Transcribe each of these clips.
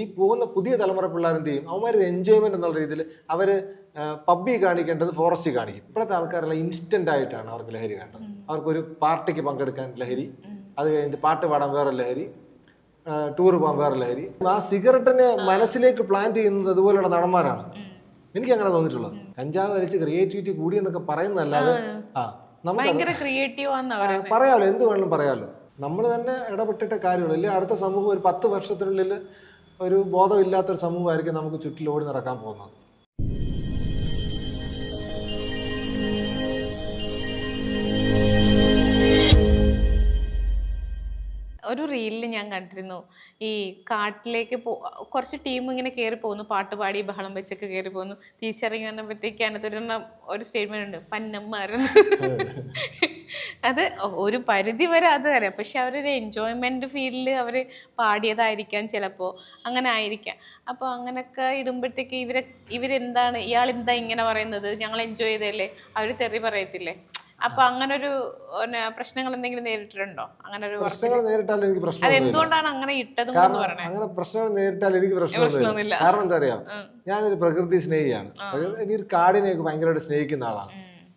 ഈ പോകുന്ന പുതിയ തലമുറ പിള്ളേർ എന്ത് ചെയ്യും? അവന്മാർ എൻജോയ്മെന്റ് എന്നുള്ള രീതിയിൽ അവർ പബ്ബി കാണിക്കേണ്ടത് ഫോറസ്റ്റ് കാണിക്കും. ഇപ്പോഴത്തെ ആൾക്കാരെല്ലാം ഇൻസ്റ്റന്റ് ആയിട്ടാണ് അവർക്ക് ലഹരി വേണ്ടത്. അവർക്കൊരു പാർട്ടിക്ക് പങ്കെടുക്കാൻ ലഹരി അത് കഴിഞ്ഞിട്ട് പാട്ട് പാടാൻ വേറെ ലഹരി ടൂർ പോകാൻ വേറെ ലഹരി. ആ സിഗരറ്റിനെ മനസ്സിലേക്ക് പ്ലാൻ ചെയ്യുന്നത് അതുപോലെയുള്ള നടന്മാരാണ്. എനിക്ക് അങ്ങനെ തോന്നിയിട്ടുള്ളത്. കഞ്ചാവ് വലിച്ച് ക്രിയേറ്റിവിറ്റി കൂടി എന്നൊക്കെ പറയുന്നതല്ലാതെ ആ. നമുക്ക് പറയാലോ എന്ത് വേണമെങ്കിലും പറയാലോ. നമ്മൾ തന്നെ ഇടപെട്ടിട്ട കാര്യമുള്ളൂ ഇല്ലേ. അടുത്ത സമൂഹം ഒരു പത്ത് വർഷത്തിനുള്ളിൽ ഒരു ബോധമില്ലാത്തൊരു സമൂഹമായിരിക്കും നമുക്ക് ചുറ്റിലോടി നടക്കാൻ പോകുന്നത്. ഒരു റീലിൽ ഞാൻ കണ്ടിരുന്നു ഈ കാട്ടിലേക്ക് പോ കുറച്ച് ടീം ഇങ്ങനെ കയറി പോകുന്നു പാട്ട് പാടി ബഹളം വെച്ചൊക്കെ കയറി പോകുന്നു. തിരിച്ചിറങ്ങി വന്നപ്പോഴത്തേക്ക് അതിനകത്തൊരെണ്ണം ഒരു സ്റ്റേറ്റ്മെന്റ് ഉണ്ട് പന്നമ്മാരെന്ന്. അത് ഒരു പരിധി വരെ അത് അറിയാം പക്ഷെ അവരൊരു എൻജോയ്മെന്റ് ഫീൽഡിൽ അവർ പാടിയതായിരിക്കാം ചിലപ്പോൾ അങ്ങനെ ആയിരിക്കാം. അപ്പോൾ അങ്ങനെയൊക്കെ ഇടുമ്പോഴത്തേക്ക് ഇവരെ ഇവരെന്താണ് ഇയാൾ എന്താ ഇങ്ങനെ പറയുന്നത്? ഞങ്ങൾ എൻജോയ് ചെയ്തല്ലേ അവർ തെറി പറയത്തില്ലേ? അപ്പൊ അങ്ങനൊരു പ്രശ്നങ്ങൾ എന്തെങ്കിലും നേരിട്ടിട്ടുണ്ടോ? അങ്ങനെ ഒരു പ്രശ്നങ്ങൾ നേരിട്ടാൽ എനിക്ക് പ്രശ്നം അതെന്തുകൊണ്ടാണ് എന്തുകൊണ്ടാണ് അങ്ങനെ ഇട്ടത് അങ്ങനെ പ്രശ്നങ്ങൾ നേരിട്ടാൽ എനിക്ക് പ്രശ്നമൊന്നുമില്ല. കാരണം എന്താ അറിയാം? ഞാനൊരു പ്രകൃതി സ്നേഹിയാണ്. എനിക്ക് കാടിനെയൊക്കെ ഭയങ്കരമായിട്ട് സ്നേഹിക്കുന്ന ആളാണ്.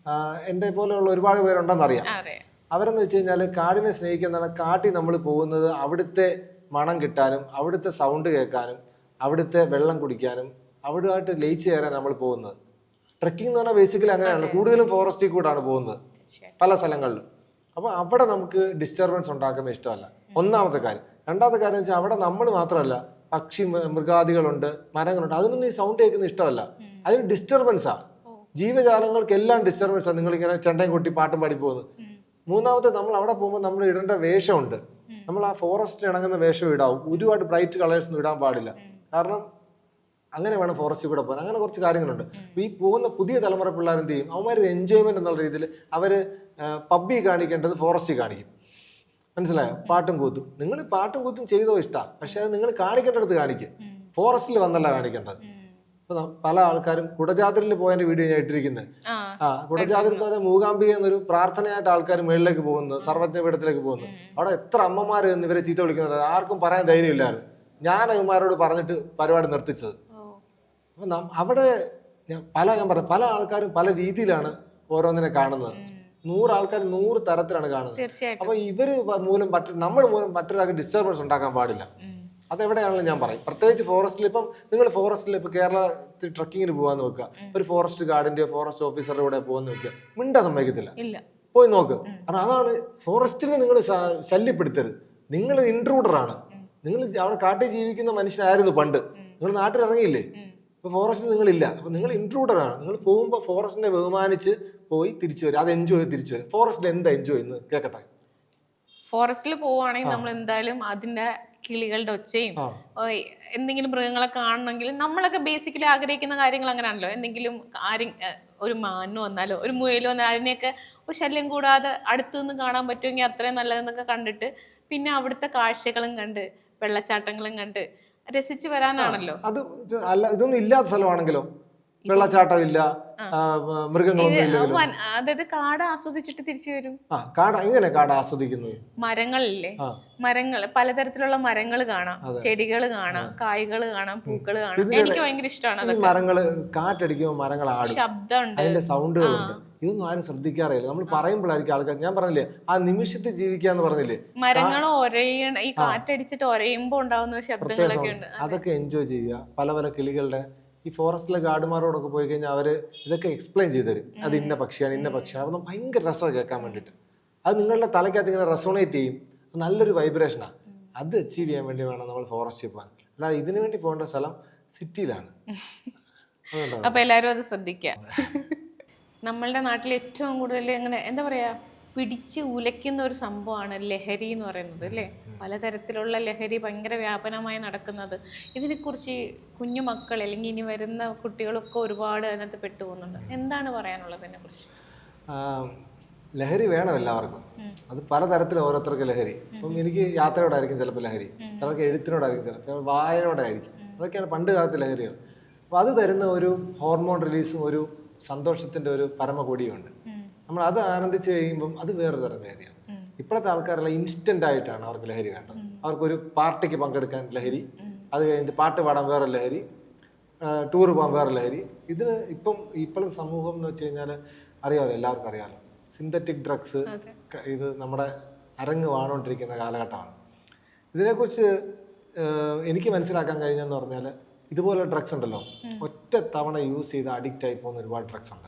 ആ, എന്റെ പോലെയുള്ള ഒരുപാട് പേരുണ്ടെന്ന് അറിയാം. അതെ. അവരെന്ന് വെച്ച് കഴിഞ്ഞാൽ കാടിനെ സ്നേഹിക്കുന്നതാണ് കാട്ടിൽ നമ്മൾ പോകുന്നത് അവിടുത്തെ മണം കിട്ടാനും അവിടുത്തെ സൗണ്ട് കേൾക്കാനും അവിടുത്തെ വെള്ളം കുടിക്കാനും അവിടുമായിട്ട് ലയിച്ച് കയറാൻ നമ്മൾ പോകുന്നത്. ട്രക്കിംഗ് എന്ന് പറഞ്ഞാൽ ബേസിക്കലി അങ്ങനെയാണ്. കൂടുതലും ഫോറസ്റ്റിൽ കൂടാണ് പോകുന്നത്. പല സ്ഥലങ്ങളിലും. അപ്പോൾ അവിടെ നമുക്ക് ഡിസ്റ്റർബൻസ് ഉണ്ടാക്കുന്ന ഇഷ്ടമല്ല. ഒന്നാമത്തെ കാര്യം. രണ്ടാമത്തെ കാര്യം വെച്ചാൽ അവിടെ നമ്മൾ മാത്രമല്ല പക്ഷി മൃഗാദികളുണ്ട് മരങ്ങളുണ്ട്. അതിനൊന്നും ഈ സൗണ്ട് കേൾക്കുന്ന ഇഷ്ടമല്ല. അതിന് ഡിസ്റ്റർബൻസാ ജീവജാലങ്ങൾക്കെല്ലാം ഡിസ്റ്റർബൻസാ നിങ്ങൾ ഇങ്ങനെ ചെണ്ടയും കൊട്ടി പാട്ടും പാടി പോകുന്നത് മൂന്നാമത്തെ നമ്മൾ അവിടെ പോകുമ്പോൾ നമ്മൾ ഇടേണ്ട വേഷമുണ്ട്. നമ്മൾ ആ ഫോറസ്റ്റ് ഇണങ്ങുന്ന വേഷം ഇടാവും. ഒരുപാട് ബ്രൈറ്റ് കളേഴ്സ് ഒന്നും ഇടാൻ പാടില്ല. കാരണം അങ്ങനെ വേണം ഫോറസ്റ്റിൽ കൂടെ പോകാൻ. അങ്ങനെ കുറച്ച് കാര്യങ്ങളുണ്ട്. അപ്പൊ ഈ പോകുന്ന പുതിയ തലമുറ പിള്ളേർ എന്ത് ചെയ്യും? അവന്മാർ എൻജോയ്മെന്റ് എന്നുള്ള രീതിയിൽ അവർ പബ്ബി കാണിക്കേണ്ടത് ഫോറസ്റ്റിൽ കാണിക്കും. മനസ്സിലായോ? പാട്ടും കൂത്തും. നിങ്ങൾ പാട്ടും കൂത്തും ചെയ്തോ ഇഷ്ടമാണ് പക്ഷെ അത് നിങ്ങൾ കാണിക്കേണ്ടടുത്ത് കാണിക്കും. ഫോറസ്റ്റിൽ വന്നല്ല കാണിക്കേണ്ടത്. ഇപ്പൊ പല ആൾക്കാരും കുടജാതിരിൽ പോയതിന്റെ വീഡിയോ ഞാൻ ഇട്ടിരിക്കുന്നത് ആ കുടജാതിരി എന്ന് പറഞ്ഞാൽ മൂകാംബിക എന്നൊരു പ്രാർത്ഥനയായിട്ട് ആൾക്കാർ മുകളിലേക്ക് പോകുന്നു സർവജ്ഞ പീഠത്തിലേക്ക് പോകുന്നു. അവിടെ എത്ര അമ്മമാര് ഇവരെ ചീത്ത വിളിക്കുന്നത് ആർക്കും പറയാൻ ധൈര്യമില്ലായിരുന്നു ഞാൻ അമ്മമാരോട് പറഞ്ഞിട്ട് പരിപാടി നിർത്തിച്ചത്. അപ്പൊ അവിടെ പല ഞാൻ പറഞ്ഞു പല ആൾക്കാരും പല രീതിയിലാണ് ഓരോന്നിനെ കാണുന്നത്. നൂറ് ആൾക്കാർ നൂറ് തരത്തിലാണ് കാണുന്നത്. അപ്പൊ ഇവർ മൂലം മറ്റു നമ്മൾ മൂലം മറ്റൊരാൾക്ക് ഡിസ്റ്റർബൻസ് ഉണ്ടാക്കാൻ പാടില്ല. അതെവിടെയാണെങ്കിലും ഞാൻ പറയും. പ്രത്യേകിച്ച് ഫോറസ്റ്റിൽ ഇപ്പം നിങ്ങൾ ഫോറസ്റ്റിൽ ഇപ്പൊ കേരളത്തിൽ ട്രക്കിങ്ങിന് പോകാന്ന് വെക്കുക ഒരു ഫോറസ്റ്റ് ഗാർഡിന്റെയോ ഫോറസ്റ്റ് ഓഫീസറുടെ കൂടെ പോകുന്ന വെക്കുക മിണ്ടാ സമ്മതിക്കത്തില്ല. പോയി നോക്ക്. കാരണം അതാണ് ഫോറസ്റ്റിനെ നിങ്ങൾ ശല്യപ്പെടുത്തരുത്. നിങ്ങൾ ഇൻട്രൂഡർ ആണ്. നിങ്ങൾ അവിടെ കാട്ടിൽ ജീവിക്കുന്ന മനുഷ്യനായിരുന്നു പണ്ട്. നിങ്ങൾ നാട്ടിൽ ഇറങ്ങിയില്ലേ? ഇപ്പൊ ഫോറസ്റ്റിൽ നിങ്ങളില്ല. അപ്പൊ നിങ്ങൾ ഇൻട്രൂഡർ ആണ്. നിങ്ങൾ പോകുമ്പോൾ ഫോറസ്റ്റിനെ ബഹുമാനിച്ച് പോയി തിരിച്ചു വരും. അത് എൻജോയ് ചെയ്ത് തിരിച്ചു വരും. ഫോറസ്റ്റിൽ എന്താ എൻജോയ് എന്ന് കേൾക്കട്ടെ. ഫോറസ്റ്റിൽ പോവുകയാണെങ്കിൽ നമ്മൾ എന്തായാലും അതിന്റെ കിളികളുടെ ഒച്ചയും എന്തെങ്കിലും മൃഗങ്ങളെ കാണണമെങ്കിൽ നമ്മളൊക്കെ ബേസിക്കലി ആഗ്രഹിക്കുന്ന കാര്യങ്ങൾ അങ്ങനെയാണല്ലോ. എന്തെങ്കിലും ആരും ഒരു മാനോ വന്നാലോ ഒരു മുയൽ വന്നാലോ അതിനെയൊക്കെ ഒരു ശല്യം കൂടാതെ അടുത്തു നിന്ന് കാണാൻ പറ്റുമെങ്കിൽ അത്രയും നല്ലതെന്നൊക്കെ കണ്ടിട്ട് പിന്നെ അവിടുത്തെ കാഴ്ചകളും കണ്ട് വെള്ളച്ചാട്ടങ്ങളും കണ്ട് രസിച്ചു വരാനാണല്ലോ. അത് അല്ല ഇതൊന്നും ഇല്ലാത്ത സ്ഥലമാണെങ്കിലോ? വെള്ളച്ചാട്ടം ഇല്ല മൃഗങ്ങളൊന്നും അതായത് കാട് ആസ്വദിച്ചിട്ട് തിരിച്ചു വരും? ആ കാട എങ്ങനെ കാട ആസ്വദിക്കുന്നത് മരങ്ങളില്ലേ. മരങ്ങൾ പലതരത്തിലുള്ള മരങ്ങൾ കാണാം. ചെടികൾ കാണാം കായ്കൾ കാണാം പൂക്കൾ കാണാം. എനിക്ക് ഭയങ്കര ഇഷ്ടമാണ് ഈ മരങ്ങൾ കാറ്റടിക്കുമ്പോൾ മരങ്ങൾ ആടും. ശബ്ദമുണ്ട്. അതിന്റെ സൗണ്ടുകളുണ്ട് ഇതൊന്നും ആരും ശ്രദ്ധിക്കാറില്ല നമ്മൾ പറയുമ്പോഴായിരിക്കും ആൾക്കാർ ഞാൻ പറഞ്ഞില്ലേ ആ നിമിഷത്തിൽ ജീവിക്കുക എന്ന് പറഞ്ഞില്ലേ? മരങ്ങൾ ഈ കാറ്റടിച്ചിട്ട് ഒരയുമ്പോ ഉണ്ടാവുന്ന ശബ്ദങ്ങളൊക്കെ ഉണ്ട്. അതൊക്കെ എൻജോയ് ചെയ്യുക. പല പല കിളികളുടെ ഈ ഫോറസ്റ്റിലെ ഗാർഡുമാരോടൊക്കെ പോയി കഴിഞ്ഞാൽ അവർ ഇതൊക്കെ എക്സ്പ്ലെയിൻ ചെയ്തു തരും. അത് ഇന്ന പക്ഷിയാണ് ഇന്ന പക്ഷിയാണ്. അതൊന്നും ഭയങ്കര രസമാണ് കേൾക്കാൻ വേണ്ടിയിട്ട്. അത് നിങ്ങളുടെ തലയ്ക്കകത്ത് ഇങ്ങനെ റെസോണേറ്റ് ചെയ്യും. നല്ലൊരു വൈബ്രേഷനാണ് അത് അച്ചീവ് ചെയ്യാൻ വേണ്ടി വേണം നമ്മൾ ഫോറസ്റ്റിൽ പോകാൻ. അല്ലാതെ ഇതിനു വേണ്ടി പോകേണ്ട സ്ഥലം സിറ്റിയിലാണ് അപ്പൊ എല്ലാരും അത് ശ്രദ്ധിക്കുക നമ്മളുടെ നാട്ടിൽ ഏറ്റവും കൂടുതൽ അങ്ങനെ എന്താ പറയാ പിടിച്ച് ഉലയ്ക്കുന്ന ഒരു സംഭവമാണ് ലഹരി എന്ന് പറയുന്നത് അല്ലേ? പലതരത്തിലുള്ള ലഹരി ഭയങ്കര വ്യാപനമായി നടക്കുന്നത്. ഇതിനെക്കുറിച്ച് കുഞ്ഞു മക്കൾ അല്ലെങ്കിൽ ഇനി വരുന്ന കുട്ടികളൊക്കെ ഒരുപാട് അതിനകത്ത് പെട്ടുപോകുന്നുണ്ട്. എന്താണ് പറയാനുള്ളത് ഇതിനെക്കുറിച്ച് ലഹരി വേണം എല്ലാവർക്കും. അത് പലതരത്തിൽ ഓരോരുത്തർക്ക് ലഹരി. ഇപ്പം എനിക്ക് യാത്രയോടായിരിക്കും ചിലപ്പോൾ ലഹരി. ചിലർക്ക് എഴുത്തിനോടായിരിക്കും ചിലപ്പോൾ വായനയോടായിരിക്കും. അതൊക്കെയാണ് പണ്ട് കാലത്ത് ലഹരികൾ അപ്പോൾ അത് തരുന്ന ഒരു ഹോർമോൺ റിലീസും ഒരു സന്തോഷത്തിന്റെ ഒരു പരമ കൂടിയുണ്ട് നമ്മൾ അത് ആനന്ദിച്ച് കഴിയുമ്പം അത് വേറൊരു തരം ലഹരിയാണ് ഇപ്പോഴത്തെ ആൾക്കാരെല്ലാം ഇൻസ്റ്റന്റ് ആയിട്ടാണ് അവർക്ക് ലഹരി വേണ്ടത്. അവർക്കൊരു പാർട്ടിക്ക് പങ്കെടുക്കാൻ ലഹരി അത് കഴിഞ്ഞിട്ട് പാട്ട് പാടാൻ വേറെ ലഹരി ടൂർ പോകാൻ വേറെ ലഹരി. ഇതിന് ഇപ്പം ഇപ്പോഴത്തെ സമൂഹം എന്ന് വെച്ച് കഴിഞ്ഞാൽ അറിയാമല്ലോ എല്ലാവർക്കും അറിയാമല്ലോ. സിന്തറ്റിക് ഡ്രഗ്സ് ഇത് നമ്മുടെ അരങ്ങ് വാണോണ്ടിരിക്കുന്ന കാലഘട്ടമാണ്. ഇതിനെക്കുറിച്ച് എനിക്ക് മനസ്സിലാക്കാൻ കഴിഞ്ഞെന്ന് പറഞ്ഞാൽ ഇതുപോലെ ഡ്രഗ്സ് ഉണ്ടല്ലോ. ഒറ്റ തവണ യൂസ് ചെയ്ത് അഡിക്റ്റ് ആയി പോകുന്ന ഒരുപാട് ഡ്രഗ്സ് ഉണ്ട്.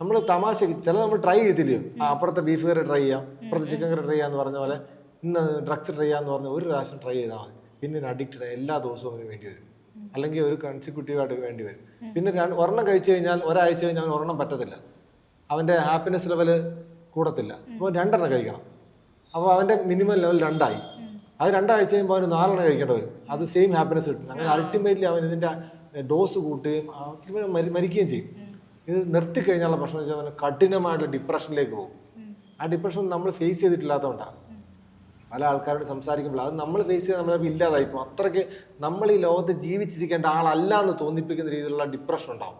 നമ്മൾ തമാശ ചില നമ്മൾ ട്രൈ ചെയ്തില്ലയോ അപ്പുറത്തെ ബീഫ് കറി ട്രൈ ചെയ്യാം അപ്പുറത്തെ ചിക്കൻ കറി ട്രൈ ചെയ്യാന്ന് പറഞ്ഞ പോലെ ഇന്ന് ഡ്രഗ്സ് ട്രൈ ചെയ്യാന്ന് പറഞ്ഞ ഒരു പ്രാവശ്യം ട്രൈ ചെയ്താൽ മതി. പിന്നെ അഡിക്റ്റഡ് എല്ലാ ദിവസവും അതിന് വേണ്ടി വരും. അല്ലെങ്കിൽ ഒരു കൺസിക്യൂട്ടീവായിട്ട് വേണ്ടി വരും. പിന്നെ രണ്ട് ഒരെണ്ണം കഴിച്ചു കഴിഞ്ഞാൽ ഒരാഴ്ച കഴിഞ്ഞാൽ അവന് ഒരെണ്ണം പറ്റത്തില്ല. അവന്റെ ഹാപ്പിനെസ് ലെവൽ കൂടത്തില്ല. അപ്പോൾ രണ്ടെണ്ണം കഴിക്കണം. അപ്പോൾ അവന്റെ മിനിമം ലെവൽ രണ്ടായി. അത് രണ്ടാഴ്ച കഴിയുമ്പോൾ അവന് നാലെണ്ണം കഴിക്കേണ്ടി വരും. അത് സെയിം ഹാപ്പിനെസ് കിട്ടും. അങ്ങനെ അൾട്ടിമേറ്റ്ലി അവൻ ഇതിന്റെ ഡോസ് കൂട്ടുകയും മരിക്കുകയും ചെയ്യും. ഇത് നിർത്തിക്കഴിഞ്ഞാലുള്ള പ്രശ്നം വെച്ചാൽ അവന് കഠിനമായിട്ടുള്ള ഡിപ്രഷനിലേക്ക് പോകും. ആ ഡിപ്രഷൻ നമ്മൾ ഫേസ് ചെയ്തിട്ടില്ലാത്തതുകൊണ്ടാണ്. പല ആൾക്കാരോട് സംസാരിക്കുമ്പോൾ അത് നമ്മൾ ഫേസ് ചെയ്ത് നമ്മൾ ഇല്ലാതായി പോകും. അത്രയ്ക്ക് നമ്മൾ ഈ ലോകത്ത് ജീവിച്ചിരിക്കേണ്ട ആളല്ല എന്ന് തോന്നിപ്പിക്കുന്ന രീതിയിലുള്ള ഡിപ്രഷൻ ഉണ്ടാവും.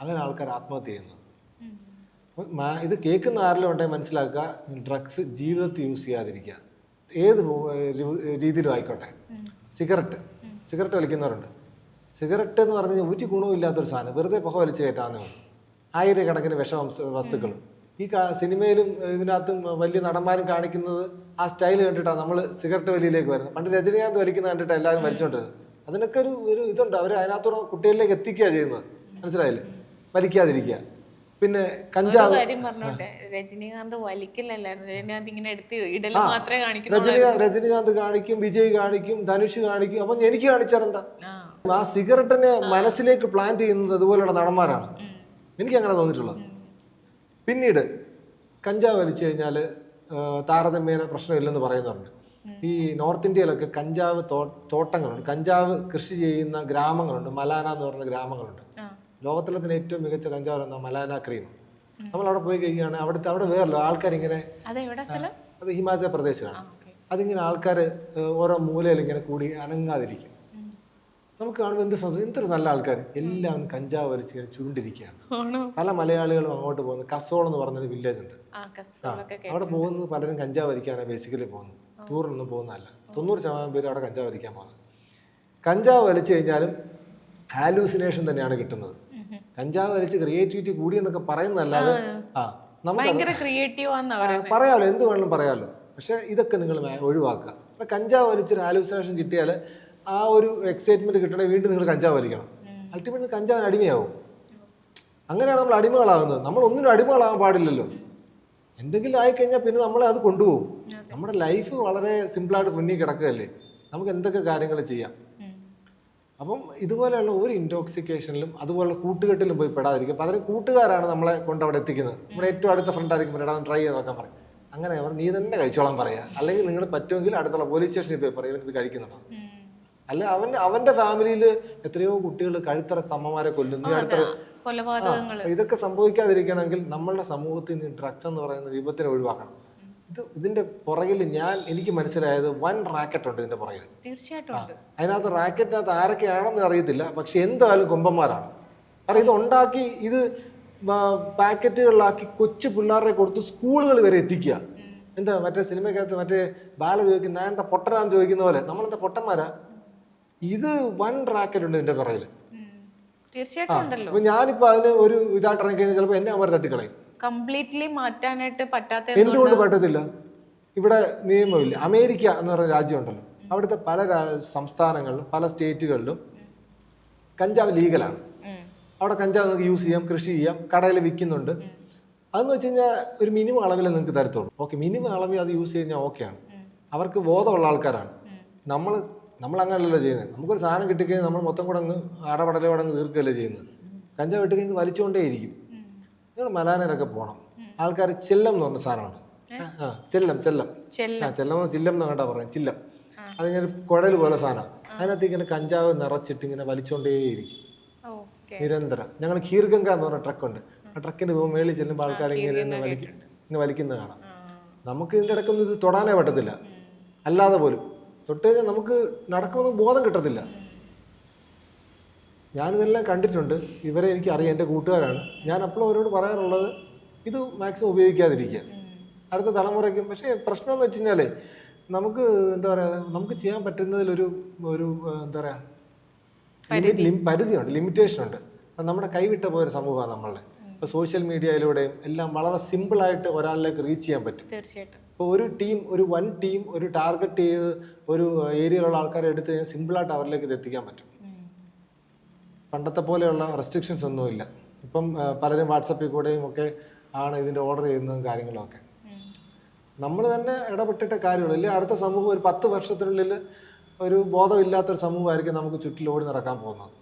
അങ്ങനെ ആൾക്കാർ ആത്മഹത്യ ചെയ്യുന്നത്. ഇത് കേൾക്കുന്ന ആരെല്ലാം ഉണ്ടെങ്കിൽ മനസ്സിലാക്കുക ഡ്രഗ്സ് ജീവിതത്തിൽ യൂസ് ചെയ്യാതിരിക്കുക. ഏത് രീതിയിലും ആയിക്കോട്ടെ. Cigarette cigarette വലിക്കുന്നവരുണ്ട്. സിഗരറ്റ് എന്ന് പറഞ്ഞാൽ ഒരു ഗുണവും ഇല്ലാത്തൊരു സാധനം. വെറുതെ പുക വലിച്ച് കയറ്റാന്നേ ഉള്ളൂ. ആയിരക്കണക്കിന് വിഷവംശ വസ്തുക്കൾ ഈ സിനിമയിലും ഇതിനകത്തും വലിയ നടന്മാരും കാണിക്കുന്നത് ആ സ്റ്റൈൽ കണ്ടിട്ടാണ് നമ്മൾ സിഗരറ്റ് വലിയിലേക്ക് വരുന്നത്. പണ്ട് രജനീകാന്ത് വലിക്കുന്ന കണ്ടിട്ട് എല്ലാവരും വലിച്ചോണ്ടിരുന്നത്. അതിനൊക്കെ ഒരു ഒരു ഇതുണ്ട്. അവർ അതിനകത്തോടെ കുട്ടികളിലേക്ക് എത്തിക്കുക ചെയ്യുന്നത്. മനസ്സിലായില്ലേ? വലിക്കാതിരിക്കുക പിന്നെ കഞ്ചാവ്. രജനീകാന്ത് വലിക്കില്ലല്ലായിരുന്നു രജനീകാന്ത് ഇങ്ങനെ എടുത്ത് ഇടൽ മാത്രമേ രജനികാന്ത് കാണിക്കും വിജയ് കാണിക്കും ധനുഷ് കാണിക്കും. അപ്പൊ എനിക്ക് കാണിച്ചാൽ എന്താ? ആ. സിഗരറ്റിനെ മനസ്സിലേക്ക് പ്ലാൻ ചെയ്യുന്നത് അതുപോലെയുള്ള നടന്മാരാണ്. എനിക്ക് അങ്ങനെ തോന്നിയിട്ടുള്ളത്. പിന്നീട് കഞ്ചാവ് വലിച്ചു കഴിഞ്ഞാൽ താരതമ്യേന പ്രശ്നമില്ലെന്ന് പറയുന്നുണ്ട്. ഈ നോർത്ത് ഇന്ത്യയിലൊക്കെ കഞ്ചാവ് തോ തോട്ടങ്ങളുണ്ട്. കഞ്ചാവ് കൃഷി ചെയ്യുന്ന ഗ്രാമങ്ങളുണ്ട്. മലാന എന്ന് പറയുന്ന ഗ്രാമങ്ങളുണ്ട്. ലോകത്തിലെ തന്നെ ഏറ്റവും മികച്ച കഞ്ചാവ് എന്ന മലാന ക്രീം. നമ്മൾ അവിടെ പോയി കഴിഞ്ഞാണ് അവിടുത്തെ അവിടെ വേറല്ലോ ആൾക്കാരിങ്ങനെ അത് ഹിമാചൽ പ്രദേശിലാണ്. അതിങ്ങനെ ആൾക്കാർ ഓരോ മൂലയിൽ ഇങ്ങനെ കൂടി അനങ്ങാതിരിക്കും. നമുക്ക് കാണുമ്പോൾ എന്ത് സംശയം എന്തൊരു നല്ല ആൾക്കാർ. എല്ലാം കഞ്ചാവ് വലിച്ച് ഇങ്ങനെ ചുരുണ്ടിരിക്കുകയാണ്. പല മലയാളികളും അങ്ങോട്ട് പോകുന്നത് കസോൾ എന്ന് പറഞ്ഞൊരു വില്ലേജ് ഉണ്ട്. അവിടെ പോകുന്നത് പലരും കഞ്ചാവ് വലിക്കാനാണ് ബേസിക്കലി പോകുന്നത്. ടൂറിനൊന്നും പോകുന്നതല്ല. തൊണ്ണൂറ് ശതമാനം പേര് അവിടെ കഞ്ചാവ് വലിക്കാൻ പോകുന്നത്. കഞ്ചാവ് വലിച്ചു കഴിഞ്ഞാലും ഹാലൂസിനേഷൻ തന്നെയാണ് കിട്ടുന്നത്. കഞ്ചാവ് വലിച്ച് ക്രിയേറ്റിവിറ്റി കൂടിയെന്നൊക്കെ പറയുന്നതല്ലാതെ ആ നമുക്ക് പറയാലോ എന്ത് വേണമെങ്കിലും പറയാമല്ലോ പക്ഷെ ഇതൊക്കെ നിങ്ങൾ ഒഴിവാക്കുക. കഞ്ചാവ് വലിച്ചൊരു ഹാലൂസിനേഷൻ കിട്ടിയാൽ ആ ഒരു എക്സൈറ്റ്മെന്റ് കിട്ടണേ വീണ്ടും നിങ്ങൾ കഞ്ചാവ് വലിക്കണം. അൾട്ടിമേറ്റ്ലി കഞ്ചാവിന് അടിമയാവും. അങ്ങനെയാണ് നമ്മൾ അടിമകളാകുന്നത്. നമ്മൾ ഒന്നിനും അടിമകളാകാൻ പാടില്ലല്ലോ. എന്തെങ്കിലും ആയി കഴിഞ്ഞാൽ പിന്നെ നമ്മളെ അത് കൊണ്ടുപോകും. നമ്മുടെ ലൈഫ് വളരെ സിമ്പിളായിട്ട് മുന്നിൽ കിടക്കുകയല്ലേ? നമുക്ക് എന്തൊക്കെ കാര്യങ്ങൾ ചെയ്യാം? അപ്പം ഇതുപോലെയുള്ള ഒരു ഇൻടോക്സിക്കേഷനിലും അതുപോലുള്ള കൂട്ടുകെട്ടിലും പോയി പെടാതിരിക്കും അപ്പം അതിന് കൂട്ടുകാരാണ് നമ്മളെ കൊണ്ട് അവിടെ എത്തിക്കുന്നത്. നമ്മുടെ ഏറ്റവും അടുത്ത ഫ്രണ്ട് ആയിരിക്കും. എടാ ട്രൈ ചെയ്ത് നോക്കാൻ പറയും. അങ്ങനെ അവർ നീ തന്നെ കഴിച്ചോളാൻ പറയാ അല്ലെങ്കിൽ നിങ്ങൾ പറ്റുമെങ്കിൽ അടുത്തുള്ള പോലീസ് സ്റ്റേഷനിൽ പോയി പറയും. ഇത് കഴിക്കുന്നുണ്ടോ? അല്ല അവൻ അവന്റെ ഫാമിലിയിൽ എത്രയോ കുട്ടികൾ കഴുത്തറ അമ്മമാരെ കൊല്ലുന്നു. അടുത്ത കൊലപാതകങ്ങൾ. ഇതൊക്കെ സംഭവിക്കാതിരിക്കണമെങ്കിൽ നമ്മളുടെ സമൂഹത്തിൽ നിന്ന് ഡ്രഗ്സ് എന്ന് പറയുന്ന വിപത്തിനെ ഒഴിവാക്കണം. ഇത് ഇതിന്റെ പുറകിൽ ഞാൻ എനിക്ക് മനസ്സിലായത് വൻ റാക്കറ്റ് ഉണ്ട് ഇതിന്റെ പുറകിൽ തീർച്ചയായിട്ടും അതിനകത്ത് റാക്കറ്റിനകത്ത് ആരൊക്കെയാണെന്ന് അറിയത്തില്ല പക്ഷെ എന്തായാലും കൊമ്പന്മാരാണ്. കാരണം ഇത് ഉണ്ടാക്കി ഇത് പാക്കറ്റുകളിലാക്കി കൊച്ചു പിള്ളേരെ കൊടുത്ത് സ്കൂളുകൾ വരെ എത്തിക്കുക. എന്താ മറ്റേ സിനിമയ്ക്കകത്ത് മറ്റേ ബാല ചോദിക്കുന്ന ഞാൻ എന്താ പൊട്ടനാന്ന് ചോദിക്കുന്ന പോലെ? നമ്മളെന്താ പൊട്ടന്മാരാ? ഇത് വൺ റാക്കറ്റ് ഉണ്ട് ഇതിന്റെ പുറകിൽ. തീർച്ചയായിട്ടും ഞാനിപ്പോ അതിന് ഒരു ഇതായിട്ട് ഇറങ്ങി കഴിഞ്ഞാൽ ചിലപ്പോൾ എന്നെ അവർ തട്ടിക്കളയും. കംപ്ലീറ്റ്ലി മാറ്റാനായിട്ട് പറ്റാത്ത എന്തുകൊണ്ട് പറ്റത്തില്ല? ഇവിടെ നിയമമില്ല. അമേരിക്ക എന്ന് പറയുന്ന രാജ്യമുണ്ടല്ലോ. അവിടുത്തെ പല സംസ്ഥാനങ്ങളിലും പല സ്റ്റേറ്റുകളിലും കഞ്ചാവ് ലീഗലാണ്. അവിടെ കഞ്ചാവ് നിങ്ങൾക്ക് യൂസ് ചെയ്യാം കൃഷി ചെയ്യാം കടയിൽ വിൽക്കുന്നുണ്ട്. അതെന്ന് വെച്ച് കഴിഞ്ഞാൽ ഒരു മിനിമം അളവിൽ നിങ്ങൾക്ക് തരത്തുള്ളൂ. ഓക്കെ മിനിമം അളവിൽ അത് യൂസ് കഴിഞ്ഞാൽ ഓക്കെയാണ് അവർക്ക് ബോധമുള്ള ആൾക്കാരാണ്. നമ്മൾ നമ്മൾ അങ്ങനെയല്ലല്ലോ ചെയ്യുന്നത്. നമുക്കൊരു സാധനം കിട്ടിക്കഴിഞ്ഞാൽ നമ്മൾ മൊത്തം കൂടെ അങ്ങ് അടപടലോടെ അങ്ങ് തീർക്കുകയല്ലേ ചെയ്യുന്നത്. കഞ്ചാവ് ഇട്ടുകഴിഞ്ഞ് വലിച്ചുകൊണ്ടേയിരിക്കും. നിങ്ങൾ മലാനയിലൊക്കെ പോകണം. ആൾക്കാർ ചെല്ലം എന്ന് പറഞ്ഞ സാധനമാണ്. ആ ചെല്ലം ചെല്ലം. ചെല്ലം. ആ ചെല്ലം എന്ന് ചില്ലം എന്ന് കണ്ടാ പറയാം ചില്ലം. അതിങ്ങനെ കുഴൽ പോലെ സാധനം. അതിനകത്ത് ഇങ്ങനെ കഞ്ചാവ് നിറച്ചിട്ട് ഇങ്ങനെ വലിച്ചുകൊണ്ടേയിരിക്കും. നിരന്തരം. ഞങ്ങൾ ഖീർഗംഗ എന്ന് പറഞ്ഞ ട്രക്കുണ്ട്. ആ ട്രക്കിന് പോകുമ്പോൾ മേളിൽ ചെല്ലുമ്പോൾ ആൾക്കാർ ഇങ്ങനെ വലിക്കും ഇങ്ങനെ വലിക്കുന്നത് കാണാം. നമുക്ക് ഇതിന്റെ ഇടയ്ക്കൊന്നും ഇത് തൊടാനേ പറ്റത്തില്ല. അല്ലാതെ പോലും. തൊട്ട് കഴിഞ്ഞാൽ നമുക്ക് നടക്കുമെന്ന് ബോധം കിട്ടത്തില്ല. ഞാനിതെല്ലാം കണ്ടിട്ടുണ്ട്. ഇവരെ എനിക്ക് അറിയാം. എന്റെ കൂട്ടുകാരാണ്. ഞാൻ അപ്പോഴും അവരോട് പറയാറുള്ളത് ഇത് മാക്സിമം ഉപയോഗിക്കാതിരിക്കുക. അടുത്ത തലമുറയ്ക്കും പക്ഷേ പ്രശ്നം എന്ന് വെച്ച് കഴിഞ്ഞാൽ നമുക്ക് എന്താ പറയുക നമുക്ക് ചെയ്യാൻ പറ്റുന്നതിലൊരു ഒരു എന്താ പറയുക പരിധിയുണ്ട് ലിമിറ്റേഷൻ ഉണ്ട് അത് നമ്മുടെ കൈവിട്ട പോയൊരു സമൂഹമാണ് നമ്മളുടെ. ഇപ്പോൾ സോഷ്യൽ മീഡിയയിലൂടെയും എല്ലാം വളരെ സിമ്പിളായിട്ട് ഒരാളിലേക്ക് റീച്ച് ചെയ്യാൻ പറ്റും. തീർച്ചയായിട്ടും. ഇപ്പോൾ ഒരു ടീം ഒരു വൺ ടീം ഒരു ടാർഗറ്റ് ചെയ്ത് ഒരു ഏരിയയിലുള്ള ആൾക്കാരെ എടുത്ത് കഴിഞ്ഞാൽ സിമ്പിളായിട്ട് അവരിലേക്ക് ഇത് എത്തിക്കാൻ പറ്റും. പണ്ടത്തെ പോലെയുള്ള റെസ്ട്രിക്ഷൻസ് ഒന്നുമില്ല ഇപ്പം പലരും വാട്സപ്പിൽ കൂടെയും ഒക്കെ ആണ് ഇതിന്റെ ഓർഡർ ചെയ്യുന്നതും കാര്യങ്ങളും ഒക്കെ. നമ്മൾ തന്നെ ഇടപെട്ടിട്ട കാര്യമുള്ളൂ ഇല്ലെങ്കിൽ അടുത്ത സമൂഹം ഒരു പത്ത് വർഷത്തിനുള്ളിൽ ഒരു ബോധമില്ലാത്തൊരു സമൂഹമായിരിക്കും നമുക്ക് ചുറ്റിലോടി നടക്കാൻ പോകുന്നത്.